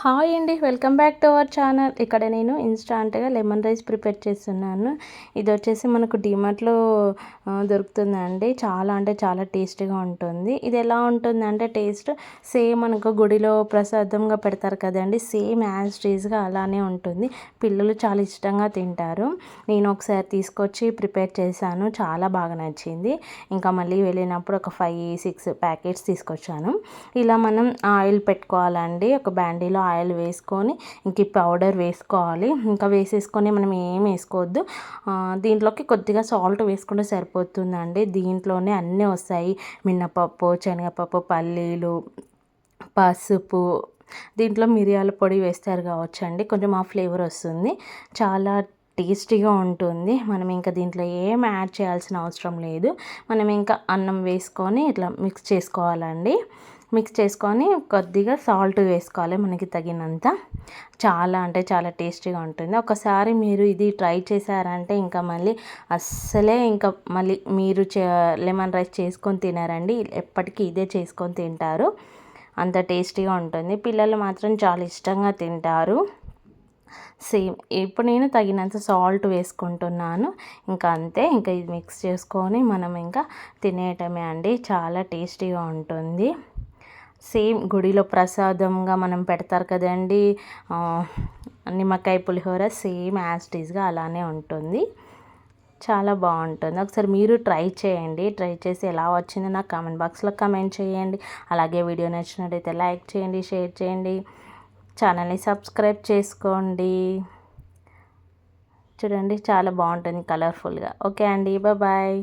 Hi అండి welcome back to our channel. ఇక్కడ నేను ఇన్స్టాంట్గా లెమన్ రైస్ ప్రిపేర్ చేస్తున్నాను. ఇది వచ్చేసి మనకు డిమార్ట్లో దొరుకుతుందండి. చాలా అంటే చాలా టేస్టీగా ఉంటుంది. ఇది ఎలా ఉంటుంది అంటే టేస్ట్ సేమ్ మనకు గుడిలో ప్రసాదంగా పెడతారు కదండి సేమ్ యాజ్ టీజ్గా అలానే ఉంటుంది. పిల్లలు చాలా ఇష్టంగా తింటారు. నేను ఒకసారి తీసుకొచ్చి ప్రిపేర్ చేశాను. చాలా బాగా నచ్చింది. ఇంకా మళ్ళీ వెళ్ళినప్పుడు ఒక ఫైవ్ సిక్స్ ప్యాకెట్స్ తీసుకొచ్చాను. ఇలా మనం ఆయిల్ పెట్టుకోవాలండి. ఒక బ్యాండీలో ఆయిల్ వేసుకొని ఇంక పౌడర్ వేసుకోవాలి. ఇంకా వేసేసుకొని మనం ఏం వేసుకోవద్దు. దీంట్లోకి కొద్దిగా సాల్ట్ వేసుకుంటే సరిపోతుందండి. దీంట్లోనే అన్నీ వస్తాయి. మినపప్పు శనగపప్పు పల్లీలు పసుపు. దీంట్లో మిరియాల పొడి వేస్తారు కావచ్చండి. కొంచెం ఆ ఫ్లేవర్ వస్తుంది. చాలా టేస్టీగా ఉంటుంది. మనం ఇంకా దీంట్లో ఏం యాడ్ చేయాల్సిన అవసరం లేదు. మనం ఇంకా అన్నం వేసుకొని ఇట్లా మిక్స్ చేసుకోవాలండి. మిక్స్ చేసుకొని కొద్దిగా సాల్ట్ వేసుకోవాలి మనకి తగినంత. చాలా అంటే చాలా టేస్టీగా ఉంటుంది. ఒకసారి మీరు ఇది ట్రై చేశారంటే ఇంకా మళ్ళీ అస్సలే ఇంకా మళ్ళీ మీరు లెమన్ రైస్ చేసుకొని తినారండి. ఎప్పటికీ ఇదే చేసుకొని తింటారు. అంత టేస్టీగా ఉంటుంది. పిల్లలు మాత్రం చాలా ఇష్టంగా తింటారు. సేమ్ ఇప్పుడు నేను తగినంత సాల్ట్ వేసుకుంటున్నాను. ఇంకా అంతే ఇంకా ఇది మిక్స్ చేసుకొని మనం ఇంకా తినేయటమే అండి. చాలా టేస్టీగా ఉంటుంది. సేమ్ గుడిలో ప్రసాదంగా మనం పెడతారు కదండి నిమ్మకాయ పులిహోర సేమ్ యాస్టీస్గా అలానే ఉంటుంది. చాలా బాగుంటుంది. ఒకసారి మీరు ట్రై చేయండి. ట్రై చేసి ఎలా వచ్చిందో నాకు కామెంట్ బాక్స్లో కమెంట్ చేయండి. అలాగే వీడియో నచ్చినట్టయితే లైక్ చేయండి షేర్ చేయండి. ఛానల్ని సబ్స్క్రైబ్ చేసుకోండి. చూడండి చాలా బాగుంటుంది కలర్ఫుల్గా. ఓకే అండి బాయ్.